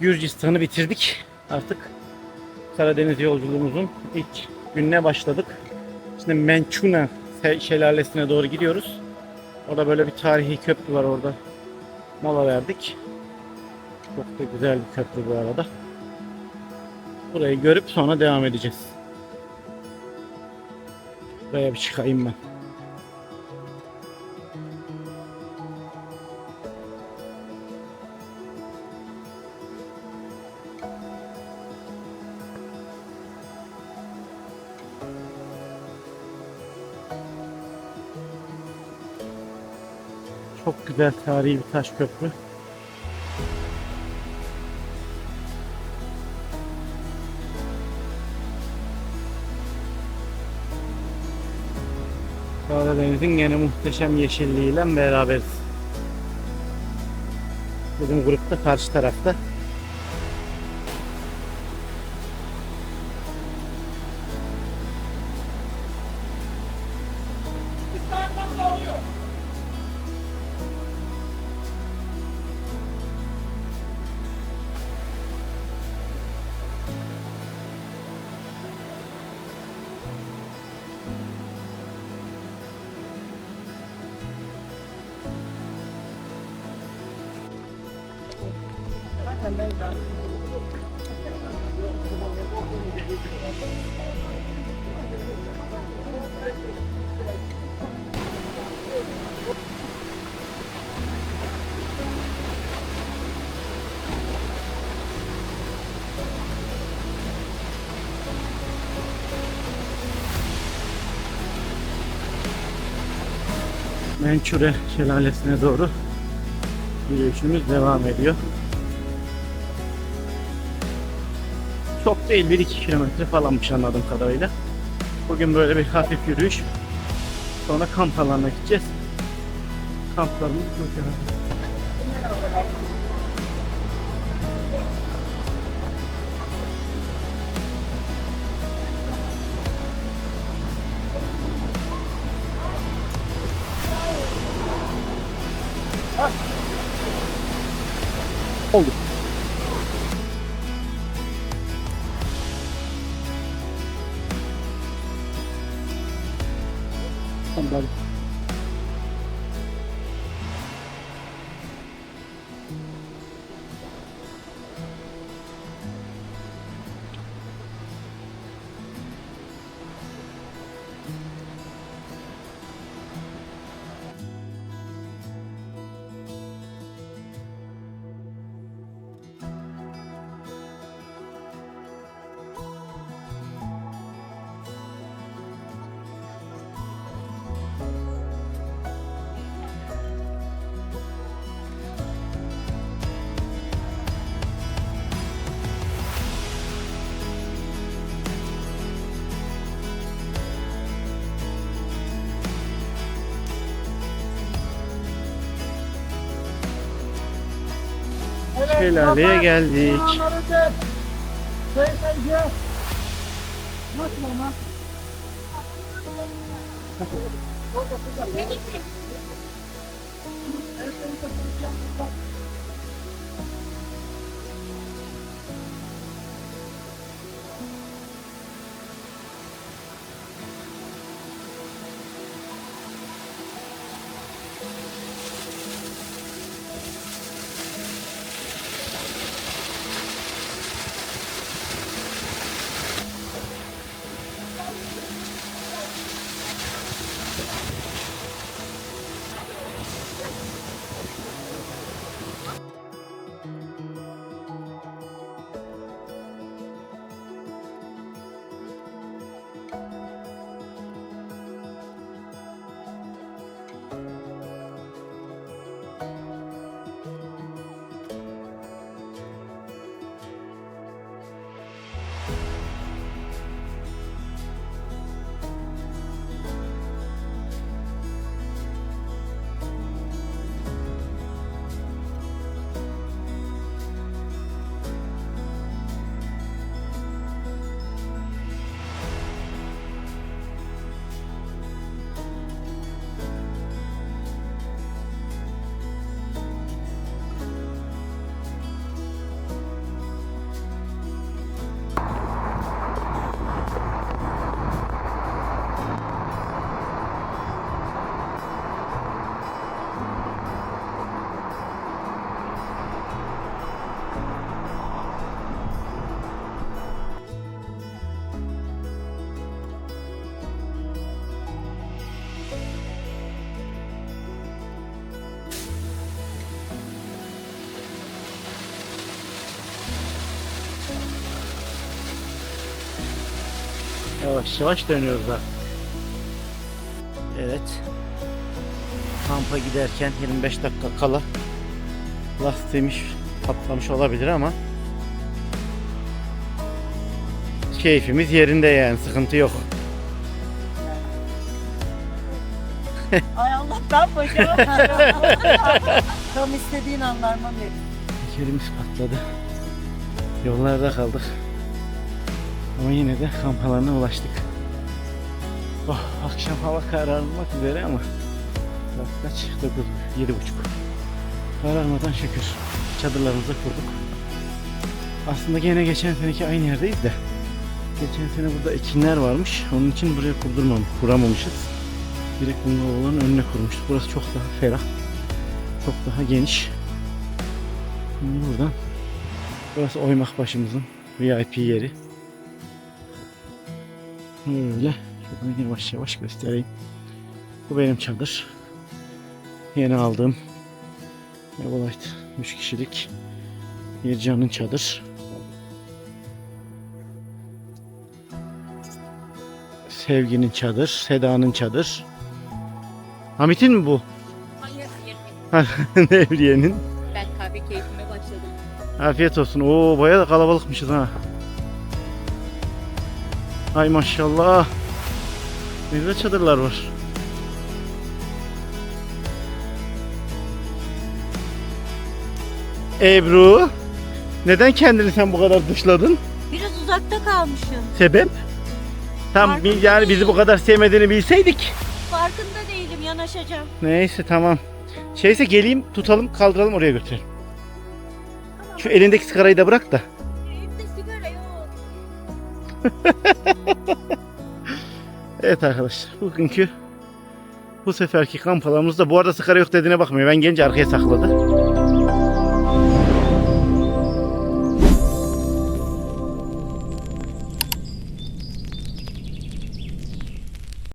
Gürcistan'ı bitirdik. Artık Karadeniz yolculuğumuzun ilk gününe başladık. Şimdi Mençuna şelalesine doğru gidiyoruz. Orada böyle bir tarihi köprü var orada. Mola verdik. Çok da güzel bir köprü bu arada. Burayı görüp sonra devam edeceğiz. Buraya bir çıkayım ben. Çok güzel tarihi bir taş köprü. Karadeniz'in gene muhteşem yeşilliğiyle beraberiz. Bizim grupta karşı tarafta. Mençure şelalesine doğru yürüyüşümüz devam ediyor. Çok değil 1-2 kilometre falanmış anladığım kadarıyla. Bugün böyle bir hafif yürüyüş. Sonra kamp alanına gideceğiz. Kamplarımız burada. Oldu. Tamam. Şelaleye geldik. Yavaş yavaş dönüyoruz artık. Evet. Kampa giderken 25 dakika kala lastiğimiz patlamış olabilir ama keyfimiz yerinde yani sıkıntı yok. Ay Allah ben başaramadım. Tam istediğin anlarma verin. Tekerimiz patladı. Yollarda kaldık. Ama yine de kamp alanına ulaştık. Oh, akşam hava kararmak üzere ama saat kaç? 9, yedi buçuk. Kararmadan şükür çadırlarımızı kurduk. Aslında gene geçen seneki aynı yerdeyiz de. Geçen sene burada ekinler varmış. Onun için buraya kurdurmam, kuramamışız. Direkt bungalovanın önüne kurmuştuk. Burası çok daha ferah. Çok daha geniş. Şimdi buradan burası oymak başımızın VIP yeri. Böyle şuradan yavaş yavaş göstereyim. Bu benim çadır. Yeni aldığım Evolite 3 kişilik bir canın çadır. Sevginin çadır, Seda'nın çadır. Hamit'in mi bu? Hayır. Nevriye'nin. Ben kahve keyfime başladım. Afiyet olsun. Oo bayağı da kalabalıkmışız ha. Ay maşallah. Ne güzel çadırlar var. Ebru. Neden kendini sen bu kadar dışladın? Biraz uzakta kalmışım. Sebep? Tam bir- yani bizi bu kadar sevmediğini bilseydik. Farkında değilim yanaşacağım. Neyse tamam. Şeyse geleyim tutalım kaldıralım oraya götürelim. Şu elindeki sigarayı da bırak da. Evet arkadaşlar bugünkü bu seferki kamp alanımızda bu arada sigara yok dediğine bakmıyor. Ben gelince arkaya sakladı.